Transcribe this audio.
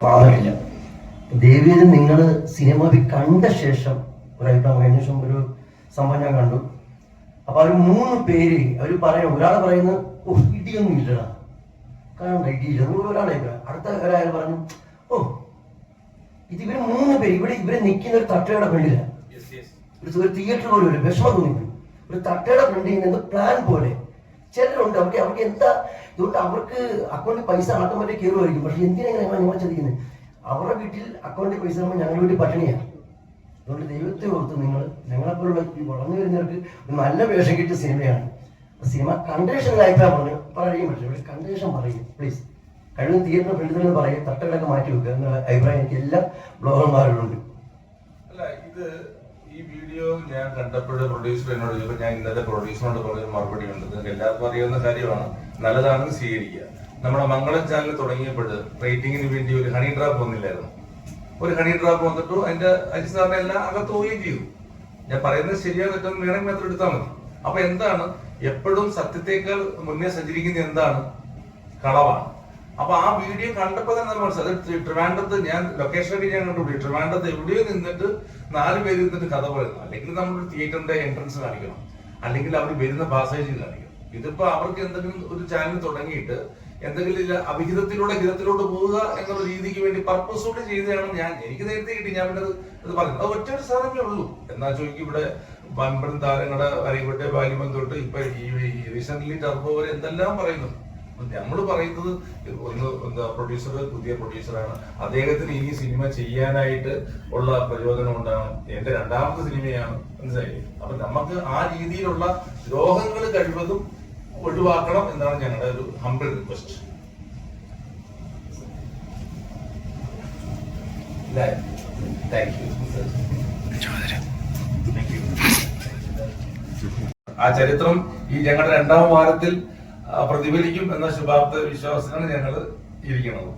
പാടില്ല ദേവിയത് നിങ്ങൾ സിനിമ കണ്ട ശേഷം ഒരു അഭിപ്രായം കഴിഞ്ഞ ശേഷം ഒരു സംഭവം ഞാൻ കണ്ടു. അപ്പൊ അവർ മൂന്ന് പേര് അവർ പറയണം ഒരാൾ പറയുന്നത് ഓ ഇടിയൊന്നും ഇല്ലടാ. കാണണ്ട ഇടിയില്ല ഒരാളെ അടുത്ത ഒരാൾ പറഞ്ഞു ഓ ഇത് ഇവർ മൂന്ന് പേര് ഇവിടെ ഇവരെ നിൽക്കുന്ന ഒരു തട്ടയുടെ ഫ്രണ്ടില്ല ഒരു ഒരു തിയേറ്റർ പോലെ ഒരു വിഷമം തോന്നിപ്പോയി. ഒരു തട്ടയുടെ ഫ്രണ്ടിൽ നിന്ന് പ്ലാൻ പോലെ ചിലരുണ്ട്. അവർക്ക് അവർക്ക് എന്താ? ഇതുകൊണ്ട് അവർക്ക് അക്കൗണ്ടിൽ പൈസ ആട്ടോമാറ്റിക് കയറുമായിരിക്കും. പക്ഷെ എന്തിനാണ് ഞങ്ങൾ ഞങ്ങളെ ചതിക്കുന്നത് അവരുടെ വീട്ടിൽ അക്കൗണ്ടിൽ പൈസ ആകുമ്പോൾ ഞങ്ങളുടെ വീട്ടിൽ പട്ടിണിയാണ് അതുകൊണ്ട് ദൈവത്തെ ഓർത്ത് നിങ്ങൾ ഞങ്ങളെപ്പോലുള്ള ഈ വളർന്നു വരുന്നവർക്ക് ഒരു നല്ല വേഷം കിട്ടിയ സിനിമയാണ്. സിനിമ അഭിപ്രായം പറഞ്ഞു പറയും. പക്ഷേ ഇവിടെ കണ്ടീഷൻ പറയും. പ്ലീസ് കഴിവ് തീരുന്ന ഫ്രണ്ടിൽ നിന്ന് പറയും. തട്ടകളൊക്കെ മാറ്റി വെക്കുക എന്നുള്ള അഭിപ്രായം എനിക്ക് എല്ലാ ബ്ലോഗർമാരോടുണ്ട് അല്ല ഇത് ഈ വീഡിയോ ഞാൻ കണ്ടപ്പോൾ പ്രൊഡ്യൂസർ എന്നോട് ചോദിച്ചപ്പോൾ ഞാൻ ഇന്നത്തെ പ്രൊഡ്യൂസറിനോട് പറഞ്ഞ മറുപടി ഉണ്ട്. നിങ്ങൾക്ക് എല്ലാവർക്കും അറിയാവുന്ന കാര്യമാണ്. നല്ലതാണെന്ന് സ്വീകരിക്കുക. നമ്മുടെ മംഗളം ചാനൽ തുടങ്ങിയപ്പോൾ റേറ്റിംഗിന് വേണ്ടി ഒരു ഹണി ഡ്രാപ്പ് വന്നില്ലായിരുന്നു. ഒരു ഹണി ഡ്രാപ്പ് വന്നിട്ടു അതിന്റെ അജി സാറിനെ എല്ലാം അകത്ത് പോവുകയും ചെയ്തു. ഞാൻ പറയുന്നത് ശരിയോ തെറ്റെന്ന് വേണമെങ്കിൽ മാത്രം എടുത്താൽ മതി. അപ്പൊ എന്താണ്? എപ്പോഴും സത്യത്തേക്കാൾ മുന്നേ സഞ്ചരിക്കുന്ന എന്താണ്? കളവാണ്. അപ്പൊ ആ വീഡിയോ കണ്ടപ്പോ തന്നെ മനസ്സിലായി. ട്രിവാൻഡത്ത് ഞാൻ ലൊക്കേഷൻ ഞാൻ കണ്ടുപിടി ട്രിവാൻഡത്ത് എവിടെയോ നിന്നിട്ട് നാല് പേര് നിന്നിട്ട് കഥ പറയുന്നു. അല്ലെങ്കിൽ നമ്മൾ തിയേറ്ററിന്റെ എൻട്രൻസ് കാണിക്കണം. അല്ലെങ്കിൽ അവർ വരുന്ന പാസേജ് കാണിക്കണം. ഇതിപ്പോ അവർക്ക് എന്തെങ്കിലും ഒരു ചാനൽ തുടങ്ങിയിട്ട് എന്തെങ്കിലും ഇല്ല അവിഹിതത്തിലൂടെ ഹിതത്തിലോട്ട് പോവുക എന്നുള്ള രീതിക്ക് വേണ്ടി പർപ്പസോട് ചെയ്തതാണ് ഞാൻ എനിക്ക് നേരത്തെ കിട്ടി. ഞാൻ പിന്നെ അത് പറഞ്ഞു അത് ഒറ്റ ഒരു സാധനമേ ഉള്ളൂ. എന്നാ ചോദിക്കും ഇവിടെ വൻപൻ താരങ്ങളുടെ അറിയപ്പെട്ട ബാല്യമം തൊട്ട് ഇപ്പൊ ഈ റീസെന്റ് ടർബോ എന്തെല്ലാം പറയുന്നു? നമ്മൾ പറയുന്നത് ഒന്ന് എന്താ പ്രൊഡ്യൂസർ പുതിയ പ്രൊഡ്യൂസറാണ് അദ്ദേഹത്തിന് ഇനി സിനിമ ചെയ്യാനായിട്ട് ഉള്ള പ്രചോദനം ഉണ്ടാകണം എന്റെ രണ്ടാമത്തെ സിനിമയാണ്. മനസ്സിലായി? അപ്പൊ നമുക്ക് ആ രീതിയിലുള്ള ദ്രോഹങ്ങൾ കഴിവതും ഒഴിവാക്കണം എന്നാണ് ഞങ്ങളുടെ ഒരു ഹംബിൾ റിക്വസ്റ്റ് ആ ചരിത്രം ഈ ഞങ്ങളുടെ രണ്ടാം വാരത്തിൽ പ്രതിഫലിക്കും എന്ന ശുഭാപ്ത വിശ്വാസത്തിലാണ് ഞങ്ങൾ ഇരിക്കുന്നത്.